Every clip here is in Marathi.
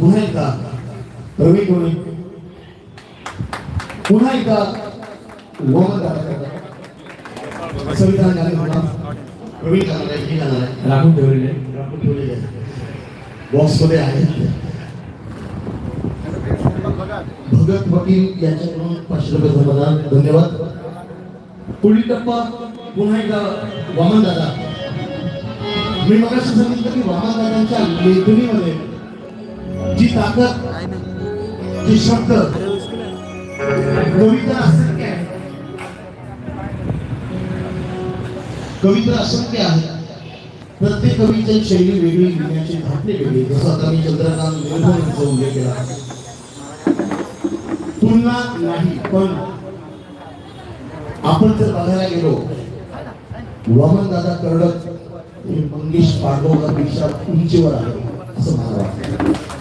पुन्हा एकदा. प्रवीण कोणी? पुन्हा एकदा दादा संविधान जाणार आहे जाणार आहे. राखून ठेवलेले आपण ठेवलेले बॉक्समध्ये आहे. भगत वकील यांच्याकडून पाचशे रुपये समाधान धन्यवाद. पुढील टप्पा पुन्हा एकदा वामन दादा मी मगाशी सांगितलं की वामन दादांच्या लेखणीमध्ये जी ताकद जी शब्द. कविता असंख्य आहे. कविता असंख्य आहे. प्रत्येक कवीची शैली वेगळी लिहिण्याची धाटणी वेगळी. जसं आता मी चंद्रकांत निर्भय उल्लेख केला. तुलना नाही पण आपण जर बघायला गेलो वामन दादा कर्डक हे मंगेश पांडवरापेक्षा उंचीवर आहे असं मला वाटतं.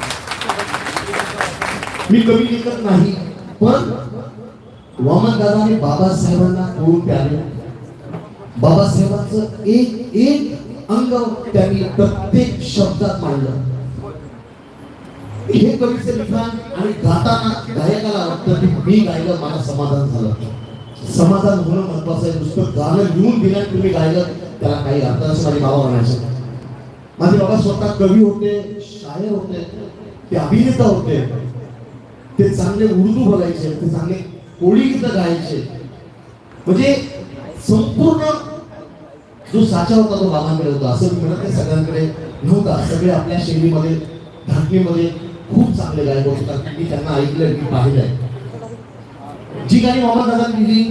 मी कमी लिखत नाही. पण वामन दादाने बाबासाहेबांना ओळून प्याले बाबासाहेबांचं एक एक अंग त्यांनी प्रत्येक शब्दात मांडलं. हे कवीचे लिखाण आणि गाताना गायकाला वाटतं की मी गायलं मला समाधान झालं. समाधान होणं महत्वाचं आहे. नुसतं गाणं लिहून दिलं तुम्ही गायलं त्याला काही अर्थ असं माझे बाबा म्हणायचे. माझे बाबा स्वतः कवी होते शायर होते ते अभिनेता होते. ते चांगले उर्दू बोलायचे ते चांगले कोळी गीतं गायचे. म्हणजे संपूर्ण जो साचा होता तो बाबांकडे होता असं मिळत म्हणत नाही सगळ्यांकडे नव्हता. सगळे आपल्या शैलीमध्ये धाटणीमध्ये खूप चांगले गायक होतात मी त्यांना ऐकलंय मी पाहिलंय. जी गाणी मामा दादांनी लिहिली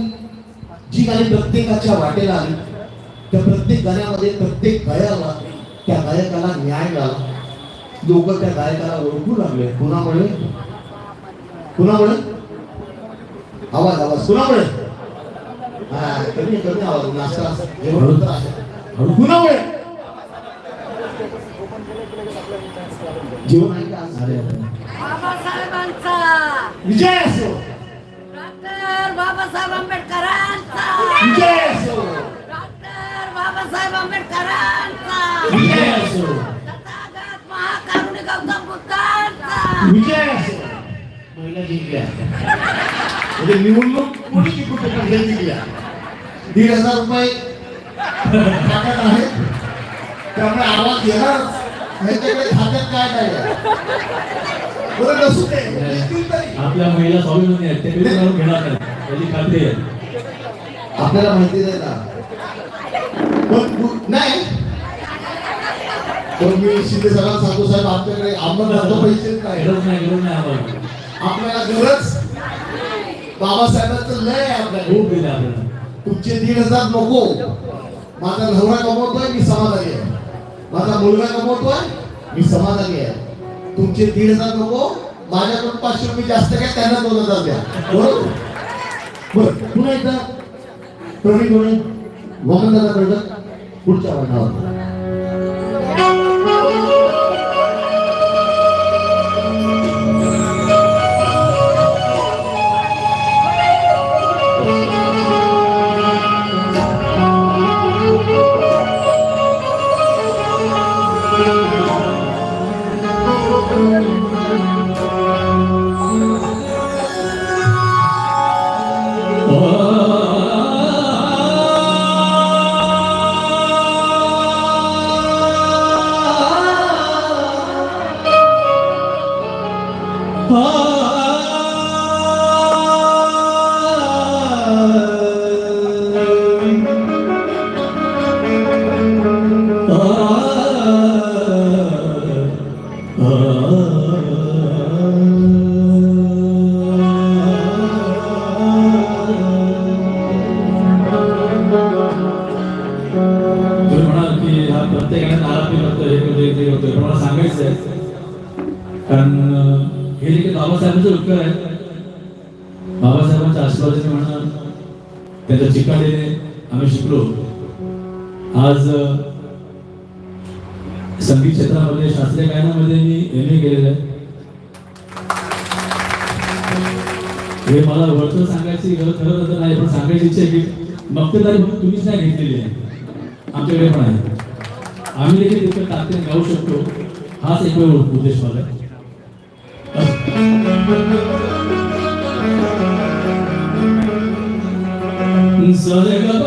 जी गाणी प्रत्येकाच्या वाटेला आली त्या प्रत्येक गाण्यामध्ये प्रत्येक गायकाला त्या गायकाला न्याय मिळाला. लोक त्या गायकाला ओळखू लागले. कोणामुळे? कुणामुळे आवाज आवाज. कुणामुळे हा कमी कमी आवाज. नाश्ता जेवण. कुणामुळे जेवण विजय असो. डॉक्टर बाबासाहेब आंबेडकरांचा. विजय असो. डॉक्टर बाबासाहेब आंबेडकरांचा. विजय असो. तथागत महाकारुणी गौतम बुद्धांचा. विजय असो. महिला जिंकल्या. म्हणजे निवडणूक कोणी जिंकल्या दीड हजार रुपये खात्यात आहेत. त्यामुळे आवाज येणार ह्याच्याकडे खात्यात काय काय? बरं नसू दे. येतील तरी. आपल्या महिला स्वाभिमानी आहेत. ते कधी घेणार नाही. त्याची खात्री आहे. आपल्याला माहिती नाही ना पण नाही. पण मी शिंदे सरांना सांगतो साहेब आमच्याकडे आम्हाला पैसे काय गरज नाही गरज नाही आम्हाला. आपल्याला गरज बाबासाहेबांचं लय आपल्याला. तुमचे दीड हजार नको. माझा नवरा कमवतोय मी समाधानी आहे. माझा मुलगा कमवतोय मी समाधानी आहे. तुमचे दीड हजार नको. माझ्याकडून पाचशे रुपये जास्त काय त्यांना दोन हजार द्या. बरोबर? बरं पुन्हा एकदा. प्रवीण कोणी वामन दादा पुढच्या वर्णावर हे देखील बाबासाहेबांचं उत्तर आहे. बाबासाहेबांच्या आशीर्वादाने म्हणा त्याच्या चिकाडीने आम्ही शिकलो. आज संगीत क्षेत्रामध्ये शास्त्रीय गायनामध्ये मी एम ए केलेलं आहे. हे मला वरचं सांगायची गरज खरं तर नाही पण सांगायची इच्छा आहे की मक्तेदारी म्हणून तुम्हीच नाही घेतलेली आहे. आमच्याकडे पण आहे. आम्ही देखील तिथं ताकदीने गाऊ शकतो. हाच एक उद्देश मला आहे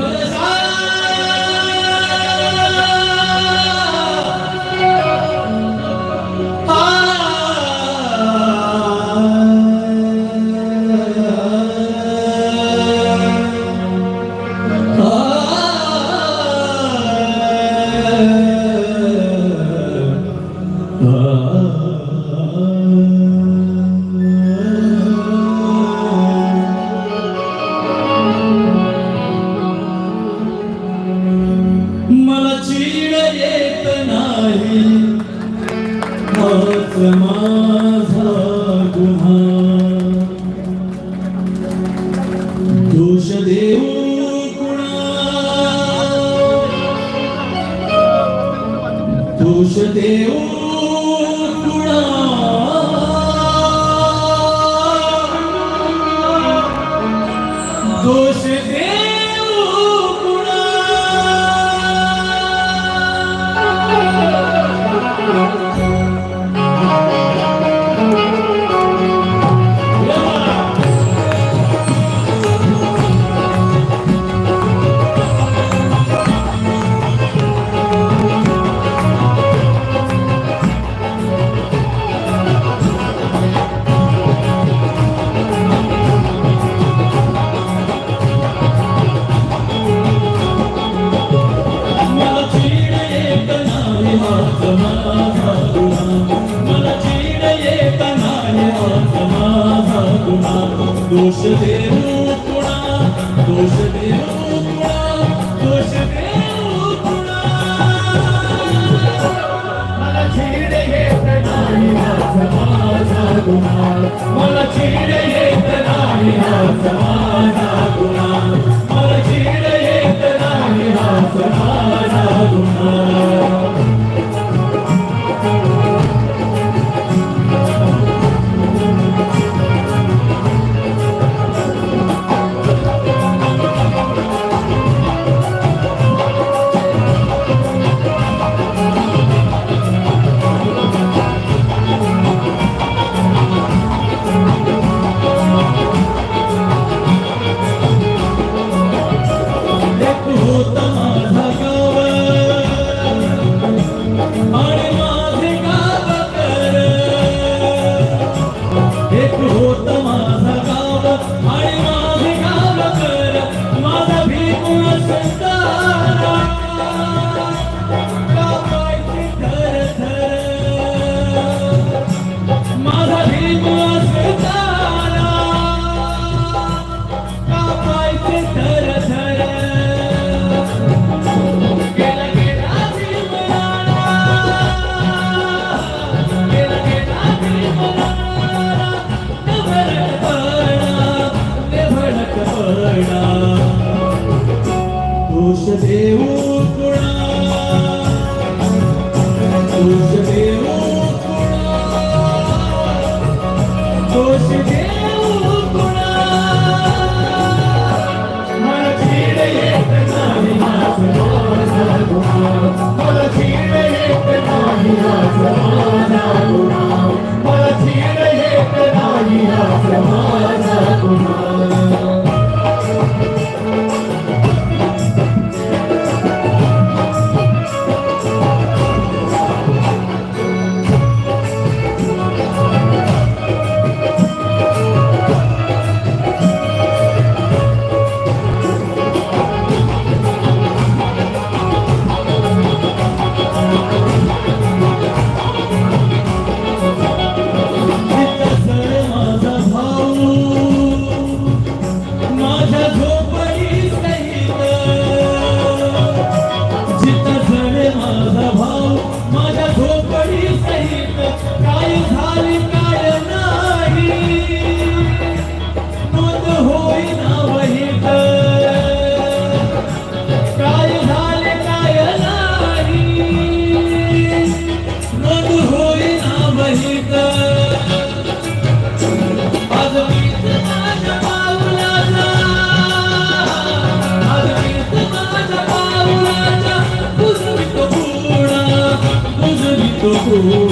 गुणा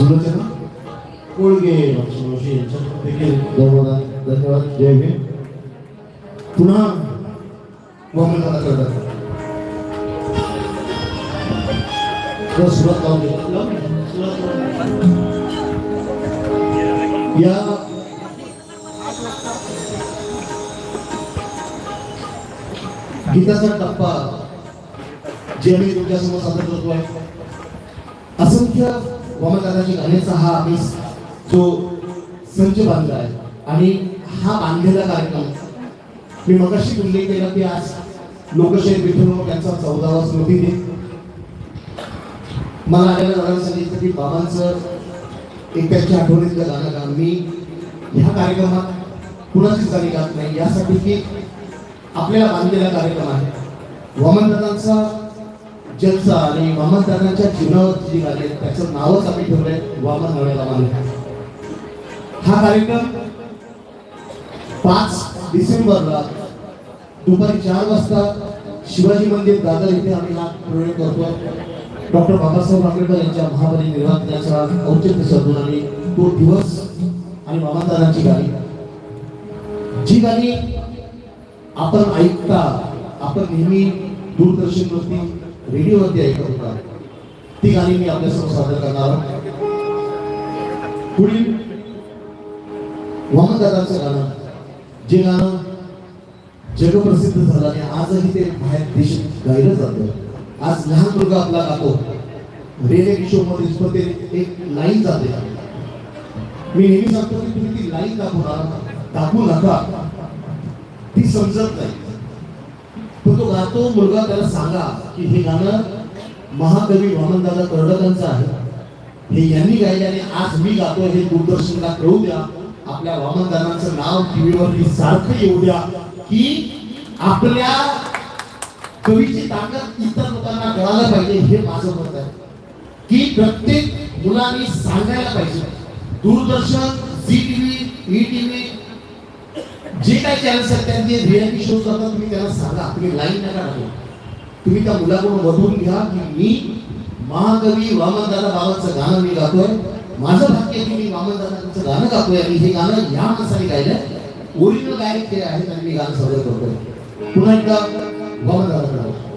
सुलोचना कोळगे लक्ष्मणशी यांच्याकडून देखील. धन्यवाद धन्यवाद. जय भीम. पुन्हा मोहम्मद अली करतात दे. या गीताचा टप्पा जे मी तुमच्यासमोर सादर करतो आहे असंख्य वामनदादाची गाण्याचा हा आम्ही जो संच बांधला आहे आणि हा बांधलेला कार्यक्रम मी मगाशी उल्लेख केला की आज लोकशाही विठ्ठलराव यांचा चौदावा स्मृती दिन. मला आलेल्या दादांनी सांगितलं की बाबांचं एक त्यांच्या आठवणीतलं गाणं गा मी ह्या कार्यक्रमात कुणाचीच गाणी गात नाही. यासाठी की आपल्याला बांधलेला कार्यक्रम आहे. वामनदादांचा जलसा आणि वामनदादांच्या जीवनावरची जी गाणी त्याचं नावच आम्ही ठेवलंय वामन नव्याला मान हा कार्यक्रम पाच डिसेंबरला दुपारी चार वाजता शिवाजी मंदिर दादर इथे आम्ही हा प्रयोग करतो डॉक्टर बाबासाहेब आंबेडकर यांच्या महापरिनिर्वाण दिनाचा औचित्य साधून आणि तो दिवस आणि मामादारांची गाणी. जी गाणी आपण ऐकता आपण नेहमी दूरदर्शनवरती रेडिओवरती ऐकत होता. ती गाणी मी आपल्यासमोर सादर करणार पुढील वामनदादाचं गाणं जे गाणं जगप्रसिद्ध झालं आणि आजही ते बाहेर देशात गायलं जातं. आज लहान मुलगा आपला गातो. रिअलिटी शो मध्ये एक लाईन जाते. मी नेहमी सांगतो की तुम्ही ती लाईन दाखवणार. दाखवू नका. ती समजत नाही. तो गातो मुलगा त्याला सांगा की हे गाणं महाकवी वामनदादा कर्डकांचं आहे. हे यांनी गायले आणि आज मी गातो हे दूरदर्शनला कळू द्या. आपल्या वामनदादांचं नाव टीव्हीवरती सारखं येऊ द्या की आपल्या कवीची ताकद इतर लोकांना कळायला पाहिजे हे माझं मत आहे. की प्रत्येक मुलांनी सांगायला पाहिजे. Doordarshan Zee TV E TV जे काय चॅनल्स आहेत त्यांचे रियालिटी शोज करतात तुम्ही त्याला सांगा. तुम्ही लाईन नका टाकू. तुम्ही त्या मुलाकडून बघून घ्या की मी महाकवी वामनदादा बाबांचं गाणं मी गातोय. माझं भाग्य आहे की मी वामनदादांचं गाणं गातोय आणि हे गाणं या माणसाने गायलंय. ओरिजिनल गायक ते आहेत आणि मी गाणं सादर करतोय. पुन्हा एकदा वामनदादाकडे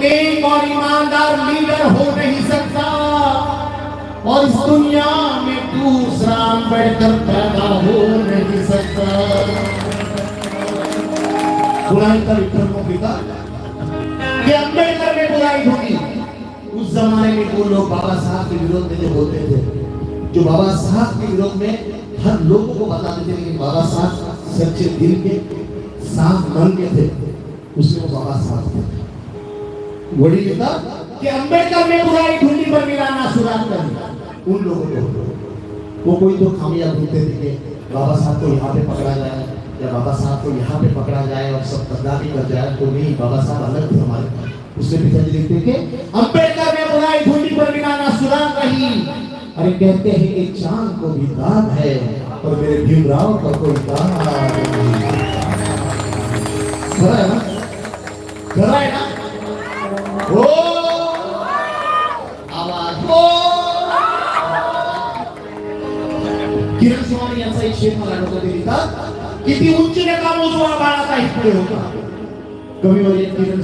नेक और ईमानदार लीडर हो नहीं सकता। और इस दुनिया में दूसरा आंबेडकर पैदा हो नहीं सकता। बुराई का विक्रम पिता। कि अंबेडकर में बुराई होगी। उस जमाने में वो लोग बाबा साहब के विरोध में जो बोलते थे, जो बाबा साहब के विरोध में हर लोगों को बताते थे कि बाबा साहब सच्चे दिल के, साफ़ मन के थे, उसमें बाबा साहब थे। वही लिखा कि अंबेडकर में बुराई ढूंढी पर मिलाना सुराग कर उन लोगों को। वो कोई तो खामियाँ ढूंढते थे बाबा साहब को यहाँ पे पकड़ा जाए, या बाबा साहब को यहाँ पे पकड़ा जाए और सब गद्दारी कर जाए तो नहीं, बाबा साहब अलग थे हमारे। उसके पिताजी लिखते कि अंबेडकर में बुराई ढूंढी पर मिलाना सुराग रही अरे कहते हैं कि चाँद को भी दाग है और मेरे भीमराव का कोई दाग नहीं। है ना? है ना? हो आवाज हो किरण यांचा एक मला लिहितात किती उंची नका मोजवा बाळाचा पुढे होता एक किरण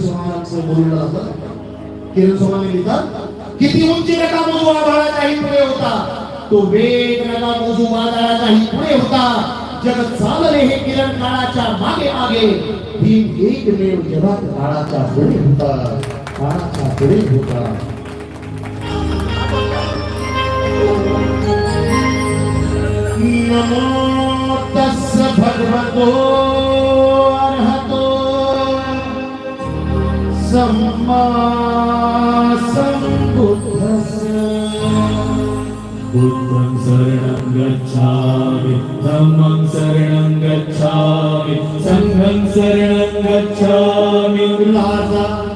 बोललं जातं किरण लिहितात किती बाळाचा पुढे होता. तो वेग नका मोजू बाळाचा पुढे होता. जग चालले हे किरण काळाच्या मागे मागे भीम एकमेव जगात काळाच्या पुढे होता. काळाच्या पुढे होता नमो तस् भगवतो अर्हतो सम्मा सम्बुद्धस्य बुद्धं शरणं गच्छामि धम्मं शरणं गच्छामि सङ्घं शरणं गच्छामि राजा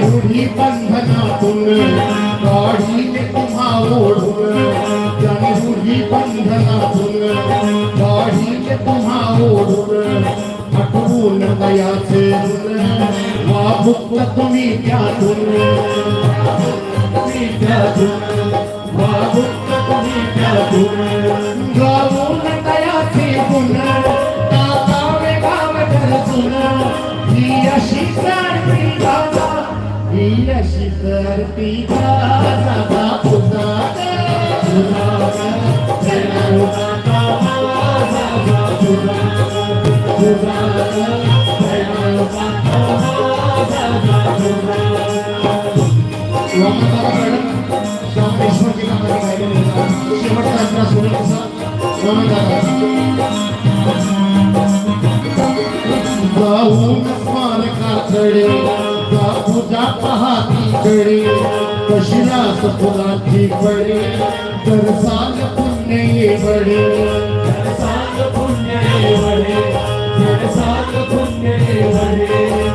रूढ़ी बंधना तुम गाढ़ी ने तुम्हारो जानी रूढ़ी बंधना तुम गाढ़ी ने तुम्हारो जाने रूढी बंधनातून काढीने तुम्हा ओढून आठवून दयाचे ऋण वाभुक्त तुम्ही त्यातून तुम्ही त्यातून वाभुक्त तुम्ही त्यातून गावून दयाचे गुण गावे गाव गरजून ही अशी करती दादा ही अशी करती दादा बापूजा तुझा दयाळू दाता माझा तुझा तुझा दयाळू दाता माझा तुझा वामनदादा मॅडम श्याम पुण्य बडे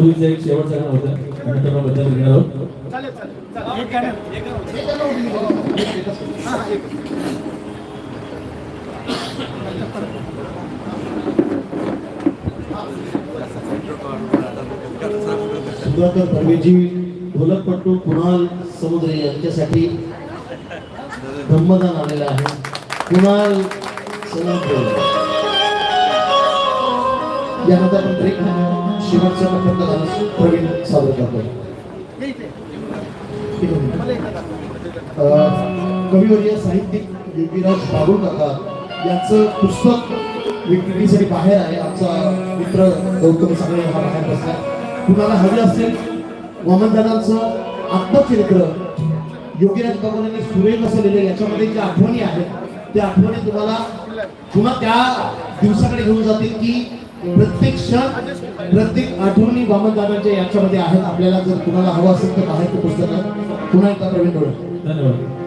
पूर्वीचं एक शेवटचं गाणं होतं त्यानंतर मग बद्दल घेणार आहोत. चालेल चालेल. एक गाणं एक गाणं. सुधाकर दर्वेजी ढोलकपट्टू कुणाल समुद्रे यांच्यासाठी ब्रह्मदान आलेलं आहे. कुणाल समुद्रे. यानंतर आपण ब्रेक शेवटचं फक्त प्रवीण सादर करतो कविवर्य साहित्यिक योगीराज बाबुळ काका यांचं पुस्तक विक्रीसाठी बाहेर आहे. आमचा मित्र गौतम सगळे हा बाहेर बसला. कुणाला हवे असेल वामनदादांचं आत्मचरित्र योगीराज बाबू यांनी सुरेख असं लिहिलं याच्यामध्ये ज्या आठवणी आहेत त्या आठवणी तुम्हाला पुन्हा त्या दिवसाकडे घेऊन जातील की प्रत्येक क्षण प्रत्येक आठवणी वामनदादांच्या याच्यामध्ये आहेत. आपल्याला जर कुणाला हवं असेल तर बाहेर ते पुस्तक आहे. पुन्हा एकदा प्रवीण डोळे धन्यवाद.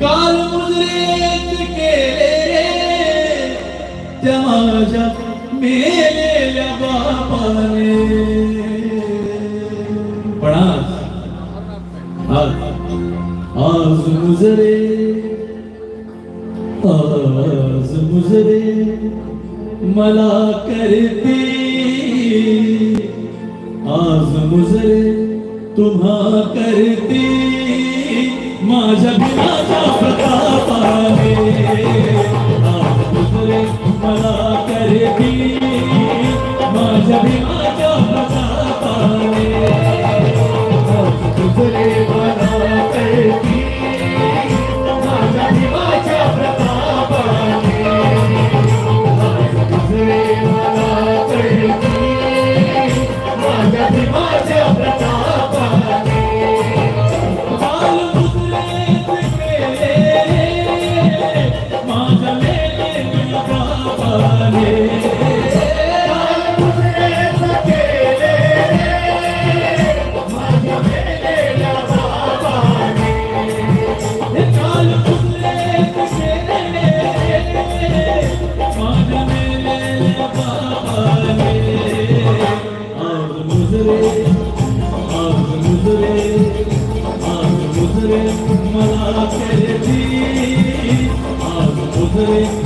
काल मुजरीत केले त्या माझ्या मेलेल्या बापाने. पण आज आज आज मुजरे आज मुजरे. मला आज मुजरे